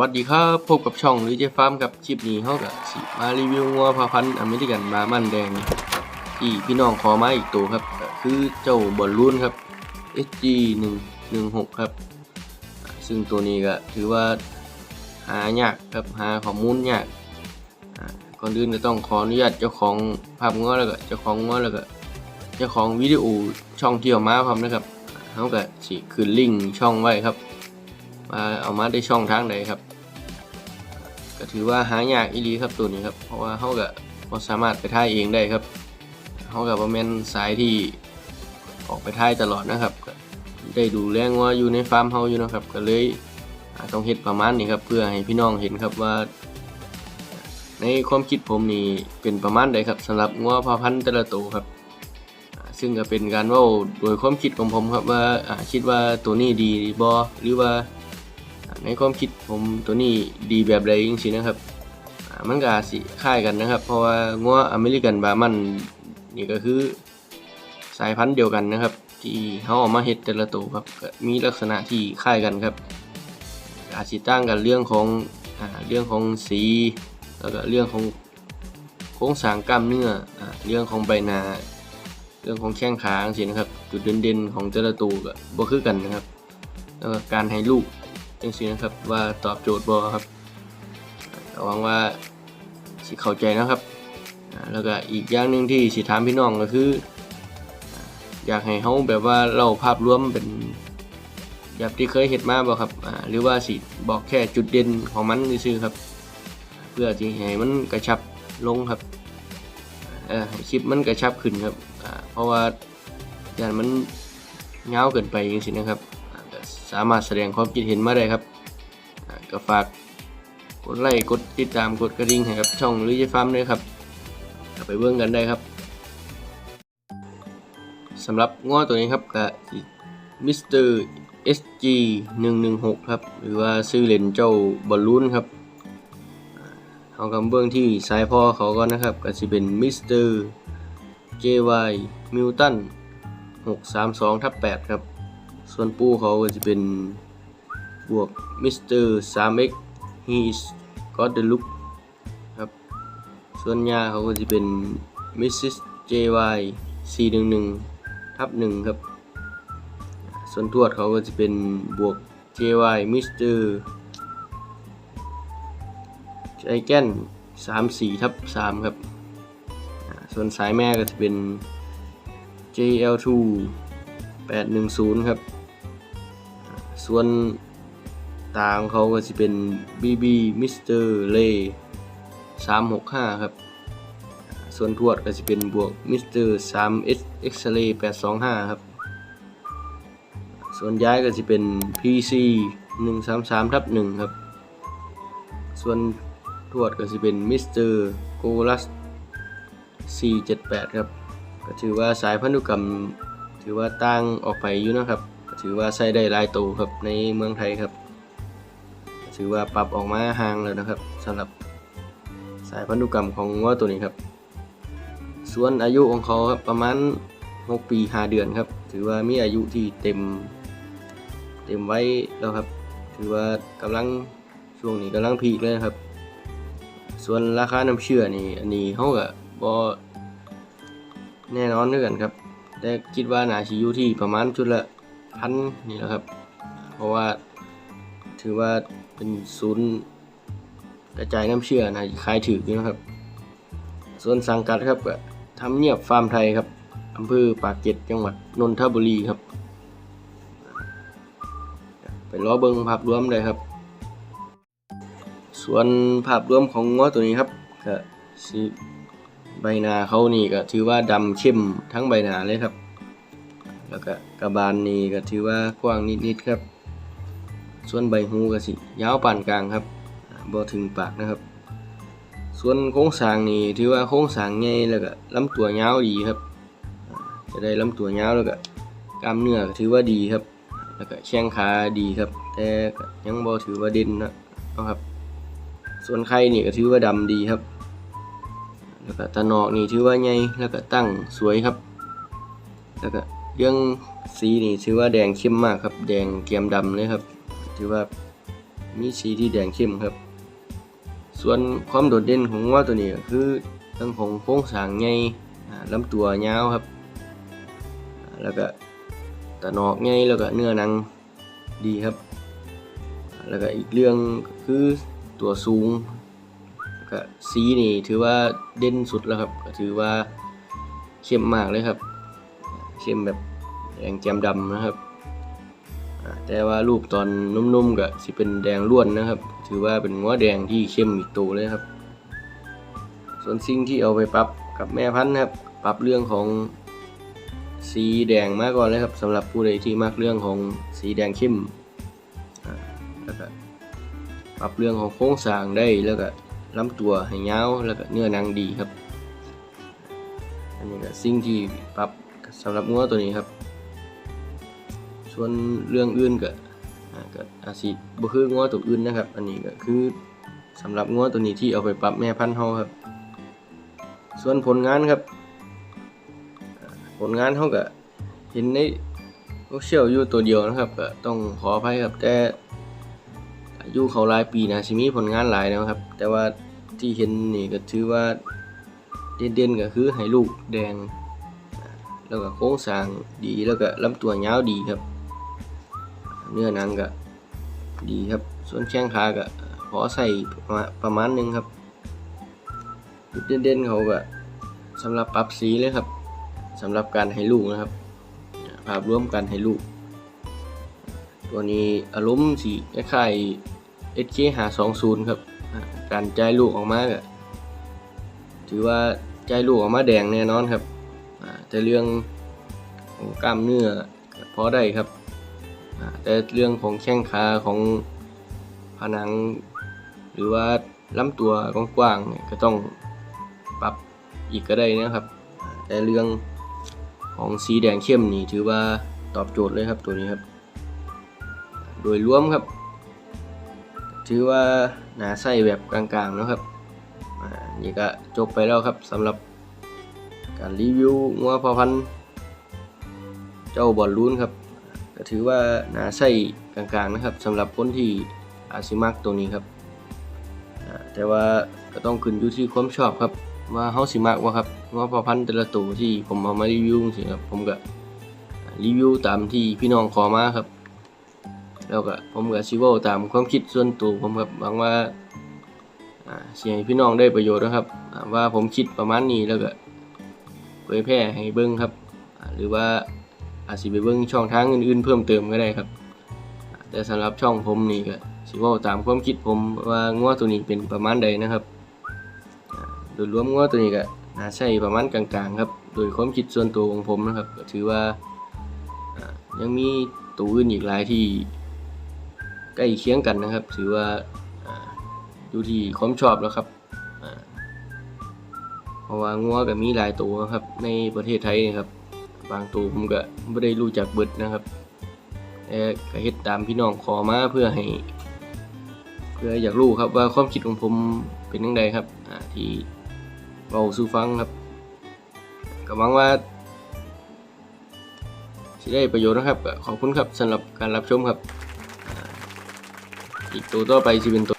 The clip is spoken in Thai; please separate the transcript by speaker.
Speaker 1: วัสดีครับ พบกับช่องลิเจฟาร์มกับคลิปนี้เขากับสิมารีวิวงัวพาพันธุ์อเมริกันบามันแดง ที่พี่น้องขอมาอีกตัวครับก็คือเจ้าบอลลูนครับ SG 1 1 6ครับ ซึ่งตัวนี้ก็ถือว่าหายากครับหาข้อมูลยากก่อนอื่นก็ต้องขออนุญาตเจ้าของภาพงัวแล้วก็เจ้าของงัวแล้วก็เจ้าของวิดีโอช่องเที่เอามาพร้อมนะครับเขาก็สิขึ้นลิงก์ช่องไว้ครับ มาเอามาได้ช่องทางใดครับ ก็ถือว่าหายากอีหลีครับตัวนี้ครับ เพราะว่าเขาก็บ่สามารถไปท่ายเองได้ครับเขากับว่าแม่นสายที่ออกไปท่ายตลอดนะครับ ได้ดูแลงัวอยู่ในฟาร์มเฮาอยู่นะครับ ก็เลยต้องเฮ็ดประมาณนี้ครับ เพื่อให้พี่น้องเห็นครับว่า ในความคิดผมนี่เป็นประมาณใดครับสำหรับงัวพาพันธุ์แต่ละตัวครับซึ่งก็เป็นการว่าโดยความคิดของผมครับว่าคิดว่าตัวนี้ดีบ่หรือว่า ในความคิดผมตัวนี้ดีแบบใดจริงๆนะครับมันก็สิคล้ายกันนะครับ เพราะว่างัวอเมริกันบามันนี่ก็คือสายพันธุ์เดียวกันนะครับ ที่เขาเอามาเฮ็ดแต่ละตัวครับมีลักษณะที่คล้ายกันครับอาจสิต่างกันเรื่องของอเรื่องของสีแล้วก็เรื่องของโครงสร้างกล้ามเนื้ออเรื่องของใบหน้าเรื่องของแข้งขาสินะครับ จุดเด่นๆของแต่ละตัวก็บ่คือกันนะครับ แล้วก็การให้ลูก จังซี่นะครับว่าตอบโจทย์บ่ครับหวังว่าสิเข้าใจนะครับ แล้วก็อีกอย่างหนึ่งที่สิถามพี่น้องก็คือ อยากให้เฮาแบบว่าเล่าภาพรวมเป็นแบบที่เคยเฮ็ดมาบ่ครับหรือว่าสิบอกแค่จุดเด่นของมันซื่อครับ เพื่อที่ให้มันกระชับลงครับคลิปมันกระชับขึ้นครับเพราะว่าอย่างมันยาเกินไปจังซี่นะครับ สามารถแสดงความคิดเห็นมาได้ครับก็ฝากกดไลค์กดติดตามกดกระดิ่งให้กับช่องลิเจฟาร์มด้วยครับไปเบิ่งกันได้ครับสำหรับง้อตัวนี้ครับก็มิสเตอร์ SG 116ครับ หรือว่าซื้อเลนเจ้าบอลลูนครับเอาคำเบื้องที่สายพ่อเขาก็นะครับก็จะเป็นมิสเตอร์ JY Milton 632ทับ8ครับ ส่วนปูเขาจะเป็นบวกมิสเตอร์ซามิกซ์ฮีสก็เดลุกครับ ส่วนยาเขาก็จะเป็นมิสซิสเจวายสี่หนึ่งหนึ่งทับหนึ่งครับ ส่วนทวดเขาก็จะเป็นบวกเจวายมิสเตอร์ไอแกนสามสี่ทับสามครับ ส่วนสายแม่ก็จะเป็น JL2 810 ครับ ส่วนตาของเขาก็จะเป็น BB Mr. Lay 365 ครับ ส่วนทวดก็จะเป็นบวก Mr. 3S X-ray 825 ครับ ส่วนย้ายก็จะเป็น PC 133ทับ1ครับ ส่วนทวดก็จะเป็น Mr. Golus 478 ครับ ก็ถือว่าสายพันธุกรรม ถือว่าตั้งออกไปอยู่นะครับ ถือว่าใช้ได้หลายตัวครับในเมืองไทยครับ ถือว่าปรับออกมาห่างแล้วนะครับสำหรับสายพันธุกรรมของวัวตัวนี้ครับ ส่วนอายุของเขาครับประมาณ 6 ปี 5 เดือนครับ ถือว่ามีอายุที่เต็ม เต็มไว้แล้วครับ ถือว่ากำลังช่วงนี้กำลังพีคเลยครับ ส่วนราคาน้ำเชื่อนี่อันนี้เขาก็บอแน่นอนด้วยกันครับ แต่คิดว่าน่าชิอยู่ที่ประมาณชุดละพันนี่แหละครับ เพราะว่าถือว่าเป็นศูนย์กระจายน้ำเชื่อนะขายถืออยู่นะครับ ส่วนสังกัดครับก็ทำเนียบฟาร์มไทยครับอำเภอปากเกร็ดจังหวัดนนทบุรีครับ ไปล้อเบิงภาพรวมเลยครับ ส่วนภาพรวมของง้อตัวนี้ครับก็สิใบหน้าเขานี่ก็ถือว่าดำเข้มทั้งใบหน้าเลยครับ แล้วก็กระบาลนี่ก็ถือว่ากว้างนิดๆครับ ส่วนใบหูก็สิยาวปานกลางครับบ่ถึงปากนะครับ ส่วนโครงสางนี่ถือว่าโครงสางใหญ่แล้วก็ลำตัวยาวดีครับ จะได้ลำตัวยาวแล้วก็กล้ามเนื้อถือว่าดีครับ แล้วก็แข้งขาดีครับ แต่ยังบ่ถือว่าเด่นนะนะครับ ส่วนไข่นี่ก็ถือว่าดำดีครับ แล้วก็ตะนอกนี่ถือว่าใหญ่แล้วก็ตั้งสวยครับ แล้วก็ เรื่องสีนี่ถือว่าแดงเข้มมากครับ แดงเกียมดำเลยครับ ถือว่ามีสีที่แดงเข้มครับ ส่วนความโดดเด่นของงัวตัวนี้คือเรื่องของโครงสร้างใหญ่อ่าลำตัวยาวครับ แล้วก็ตะหนอกใหญ่แล้วก็เนื้อหนังดีครับ แล้วก็อีกเรื่องคือตัวสูงแล้วก็สีนี่ถือว่าเด่นสุดแล้วครับ ก็ถือว่าเข้มมากเลยครับ เข้มแบบแดงแจ่มดำนะครับ แต่ว่ารูปตอนนุ่มๆก็สิเป็นแดงล้วนนะครับ ถือว่าเป็นงัวแดงที่เข้มอีกตัวเลยครับ ส่วนสิ่งที่เอาไปปรับกับแม่พันธุ์นะครับ ปรับเรื่องของสีแดงมาก่อนเลยครับสำหรับผู้ใดที่มักเรื่องของสีแดงเข้มแล้วก็ปรับเรื่องของโครงสร้างได้แล้วก็ลำตัวให้ยาวแล้วก็เนื้อหนังดีครับ อันนี้ก็สิ่งที่ปรับ สำหรับงัวตัวนี้ครับ ส่วนเรื่องอื่นก็อ่าก็อาจสิบ่คืองัวตัวอื่นนะครับ อันนี้ก็คือสำหรับงัวตัวนี้ที่เอาไปปรับแม่พันธุ์เฮาครับ ส่วนผลงานครับ ผลงานเฮาก็เห็นในโซเชียลอยู่ตัวเดียวนะครับก็ต้องขออภัยครับแต่อายุเขาหลายปีนะสิมีผลงานหลายนะครับ แต่ว่าที่เห็นนี่ก็ถือว่าเด่นๆก็คือให้ลูกแดง แล้วก็โครงสร้างดีแล้วก็ลำตัวยาวดีครับ เนื้อหนังก็ดีครับ ส่วนแข้งขาก็พอใส่ประมาณหนึงครับจุดเด่นๆเขาก็สำหรับปรับสีเลยครับสำหรับการให้ลูกนะครับ ภาพรวมการให้ลูก ตัวนี้อารมณ์สีคล้ายๆ SK 520ครับ การจ่ายลูกออกมาก็ถือว่าใจลูกออกมาแดงแน่นอนครับ แต่เรื่องของกล้ามเนื้อพอได้ครับ แต่เรื่องของแข้งขาของผนัง หรือว่าลำตัวกว้างๆเนี่ยก็ต้องปรับอีกก็ได้นะครับ แต่เรื่องของสีแดงเข้มนี่ถือว่าตอบโจทย์เลยครับตัวนี้ครับ โดยรวมครับ ถือว่าหนาใส่แบบกลางๆนะครับนี่ก็จบไปแล้วครับสำหรับ การรีวิวงัวพอพันธุ์เจ้าบอลลูนครับก็ถือว่าน่าใส่กลางๆนะครับสำหรับคนที่อาซิมักตัวนี้ครับแต่ว่าก็ต้องขึ้นอยู่ที่ความชอบครับว่าเฮาสิมักว่าครับงัวพอพันธุ์แต่ละตัวที่ผมเอามารีวิวสิครับผมก็รีวิวตามที่พี่น้องขอมาครับ แล้วก็ผมก็สิวตามความคิดส่วนตัวผมครับหวังว่าเสียให้พี่น้องได้ประโยชน์นะครับว่าผมคิดประมาณนี้แล้วก็ เผยแพร่ให้เบิ้งครับ หรือว่าอาจสิไปเบิ้งช่องทางอื่นๆ เพิ่มเติมก็ได้ครับ แต่สำหรับช่องผมนี่ก็สิว่าตามความคิดผมว่างัวตัวนี้เป็นประมาณใดนะครับ โดยรวมงัวตัวนี้ก็น่าใช้ประมาณกลางๆครับ โดยความคิดส่วนตัวของผมนะครับก็ถือว่ายังมีตัวอื่นอีกหลายที่ใกล้เคียงกันนะครับ ถือว่าอยู่ที่ความชอบแล้วครับ เพราะว่างัวก็มีหลายตัวครับ ในประเทศไทยนี่ครับ บางตัวผมก็ไม่ได้รู้จักเบิดนะครับแต่ก็เฮ็ดตามพี่น้องขอมาเพื่อให้ เพื่ออยากรู้ครับว่าความคิดของผมเป็นยังไงครับที่เราสู่ฟังครับก็หวังว่าสิได้ประโยชน์นะครับ ขอบคุณครับสำหรับการรับชมครับ อีกตัวต่อไปสิเป็นตัว